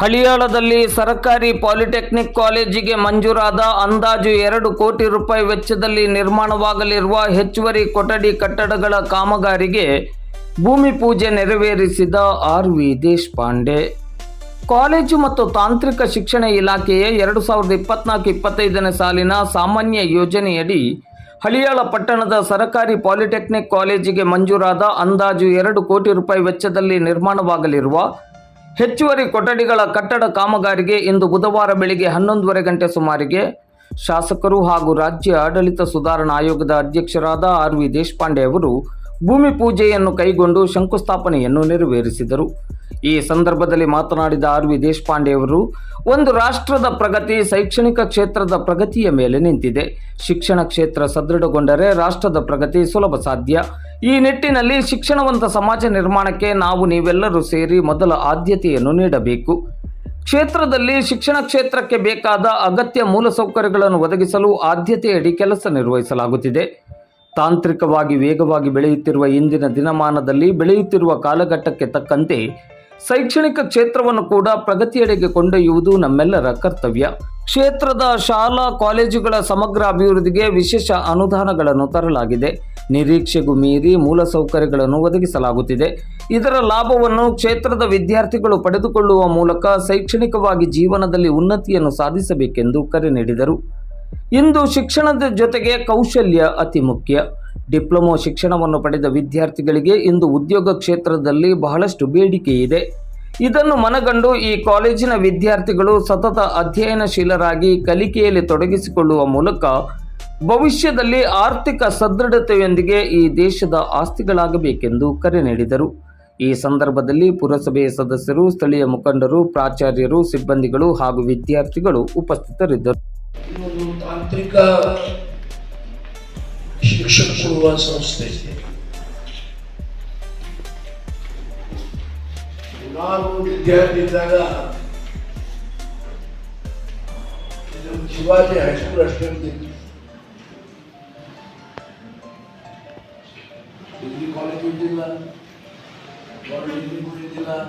ಹಳಿಯಾಳದಲ್ಲಿ ಸರ್ಕಾರಿ ಪಾಲಿಟೆಕ್ನಿಕ್ ಕಾಲೇಜಿಗೆ ಮಂಜೂರಾದ ಅಂದಾಜು ಎರಡು ಕೋಟಿ ರೂಪಾಯಿ ವೆಚ್ಚದಲ್ಲಿ ನಿರ್ಮಾಣವಾಗಲಿರುವ ಹೆಚ್ಚುವರಿ ಕೊಠಡಿ ಕಟ್ಟಡಗಳ ಕಾಮಗಾರಿಗೆ ಭೂಮಿ ಪೂಜೆ ನೆರವೇರಿಸಿದ ಆರ್ ವಿ ದೇಶಪಾಂಡೆ. ಕಾಲೇಜು ಮತ್ತು ತಾಂತ್ರಿಕ ಶಿಕ್ಷಣ ಇಲಾಖೆಯ ಎರಡು ಸಾವಿರದ ಇಪ್ಪತ್ನಾಲ್ಕು ಇಪ್ಪತ್ತೈದನೇ ಸಾಲಿನ ಸಾಮಾನ್ಯ ಯೋಜನೆಯಡಿ ಹಳಿಯಾಳ ಪಟ್ಟಣದ ಸರಕಾರಿ ಪಾಲಿಟೆಕ್ನಿಕ್ ಕಾಲೇಜಿಗೆ ಮಂಜೂರಾದ ಅಂದಾಜು ಎರಡು ಕೋಟಿ ರೂಪಾಯಿ ವೆಚ್ಚದಲ್ಲಿ ನಿರ್ಮಾಣವಾಗಲಿರುವ ಹೆಚ್ಚುವರಿ ಕೊಠಡಿಗಳ ಕಟ್ಟಡ ಕಾಮಗಾರಿಗೆ ಇಂದು ಬುಧವಾರ ಬೆಳಿಗ್ಗೆ ಹನ್ನೊಂದುವರೆ ಗಂಟೆ ಸುಮಾರಿಗೆ ಶಾಸಕರು ಹಾಗೂ ರಾಜ್ಯ ಆಡಳಿತ ಸುಧಾರಣಾ ಆಯೋಗದ ಅಧ್ಯಕ್ಷರಾದ ಆರ್ ವಿ ದೇಶಪಾಂಡೆ ಅವರು ಭೂಮಿ ಪೂಜೆಯನ್ನು ಕೈಗೊಂಡು ಶಂಕುಸ್ಥಾಪನೆಯನ್ನು ನೆರವೇರಿಸಿದರು. ಈ ಸಂದರ್ಭದಲ್ಲಿ ಮಾತನಾಡಿದ ಆರ್ ವಿ ದೇಶಪಾಂಡೆ ಅವರು, ಒಂದು ರಾಷ್ಟ್ರದ ಪ್ರಗತಿ ಶೈಕ್ಷಣಿಕ ಕ್ಷೇತ್ರದ ಪ್ರಗತಿಯ ಮೇಲೆ ನಿಂತಿದೆ. ಶಿಕ್ಷಣ ಕ್ಷೇತ್ರ ಸದೃಢಗೊಂಡರೆ ರಾಷ್ಟ್ರದ ಪ್ರಗತಿ ಸುಲಭ ಸಾಧ್ಯ. ಈ ನಿಟ್ಟಿನಲ್ಲಿ ಶಿಕ್ಷಣವಂತ ಸಮಾಜ ನಿರ್ಮಾಣಕ್ಕೆ ನಾವು ನೀವೆಲ್ಲರೂ ಸೇರಿ ಮೊದಲ ಆದ್ಯತೆಯನ್ನು ನೀಡಬೇಕು. ಕ್ಷೇತ್ರದಲ್ಲಿ ಶಿಕ್ಷಣ ಕ್ಷೇತ್ರಕ್ಕೆ ಬೇಕಾದ ಅಗತ್ಯ ಮೂಲಸೌಕರ್ಯಗಳನ್ನು ಒದಗಿಸಲು ಆದ್ಯತೆಯಡಿ ಕೆಲಸ ನಿರ್ವಹಿಸಲಾಗುತ್ತಿದೆ. ತಾಂತ್ರಿಕವಾಗಿ ವೇಗವಾಗಿ ಬೆಳೆಯುತ್ತಿರುವ ಇಂದಿನ ದಿನಮಾನದಲ್ಲಿ ಬೆಳೆಯುತ್ತಿರುವ ಕಾಲಘಟ್ಟಕ್ಕೆ ತಕ್ಕಂತೆ ಶೈಕ್ಷಣಿಕ ಕ್ಷೇತ್ರವನ್ನು ಕೂಡ ಪ್ರಗತಿಯೆಡೆಗೆ ಕೊಂಡೊಯ್ಯುವುದು ನಮ್ಮೆಲ್ಲರ ಕರ್ತವ್ಯ. ಕ್ಷೇತ್ರದ ಶಾಲಾ, ಕಾಲೇಜುಗಳ ಸಮಗ್ರ ಅಭಿವೃದ್ಧಿಗೆ ವಿಶೇಷ ಅನುದಾನಗಳನ್ನು ತರಲಾಗಿದೆ. ನಿರೀಕ್ಷೆಗೂ ಮೀರಿ ಮೂಲಸೌಕರ್ಯಗಳನ್ನು ಒದಗಿಸಲಾಗುತ್ತಿದೆ. ಇದರ ಲಾಭವನ್ನು ಕ್ಷೇತ್ರದ ವಿದ್ಯಾರ್ಥಿಗಳು ಪಡೆದುಕೊಳ್ಳುವ ಮೂಲಕ ಶೈಕ್ಷಣಿಕವಾಗಿ ಜೀವನದಲ್ಲಿ ಉನ್ನತಿಯನ್ನು ಸಾಧಿಸಬೇಕೆಂದು ಕರೆ ನೀಡಿದರು. ಇಂದು ಶಿಕ್ಷಣದ ಜೊತೆಗೆ ಕೌಶಲ್ಯ ಅತಿ ಮುಖ್ಯ. ಡಿಪ್ಲೊಮೊ ಶಿಕ್ಷಣವನ್ನು ಪಡೆದ ವಿದ್ಯಾರ್ಥಿಗಳಿಗೆ ಇಂದು ಉದ್ಯೋಗ ಕ್ಷೇತ್ರದಲ್ಲಿ ಬಹಳಷ್ಟು ಬೇಡಿಕೆ ಇದೆ ಇದನ್ನು ಮನಗಂಡು ಈ ಕಾಲೇಜಿನ ವಿದ್ಯಾರ್ಥಿಗಳು ಸತತ ಅಧ್ಯಯನಶೀಲರಾಗಿ ಕಲಿಕೆಯಲ್ಲಿ ತೊಡಗಿಸಿಕೊಳ್ಳುವ ಮೂಲಕ ಭವಿಷ್ಯದಲ್ಲಿ ಆರ್ಥಿಕ ಸದೃಢತೆಯೊಂದಿಗೆ ಈ ದೇಶದ ಆಸ್ತಿಗಳಾಗಬೇಕೆಂದು ಕರೆ ನೀಡಿದರು. ಈ ಸಂದರ್ಭದಲ್ಲಿ ಪುರಸಭೆಯ ಸದಸ್ಯರು, ಸ್ಥಳೀಯ ಮುಖಂಡರು, ಪ್ರಾಚಾರ್ಯರು, ಸಿಬ್ಬಂದಿಗಳು ಹಾಗೂ ವಿದ್ಯಾರ್ಥಿಗಳು ಉಪಸ್ಥಿತರಿದ್ದರು. ತಾಂತ್ರಿಕ ಸಂಸ್ಥೆ ನಾನು ವಿದ್ಯಾರ್ಥಿ ಇದ್ದಾಗ ಇದು ಶಿವಾಜಿ ಹೈಸ್ಕೂಲ್ ಅಷ್ಟೇ ডিগ্রি কলেজে দিলাম বড় ডিগ্রি করে দিলাম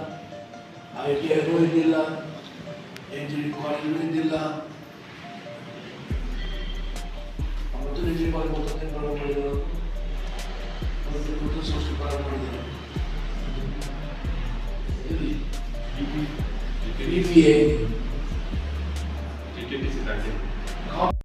আইটিআই করে দিলাম ইঞ্জিনিয়ারিং কলেজ করে দিলাম আমার তো নিজের কলেজ কত দিন করে পড়ে গেল প্রথম ষষ্ঠ করা পড়ে গেল BPA. TTPC, that's it.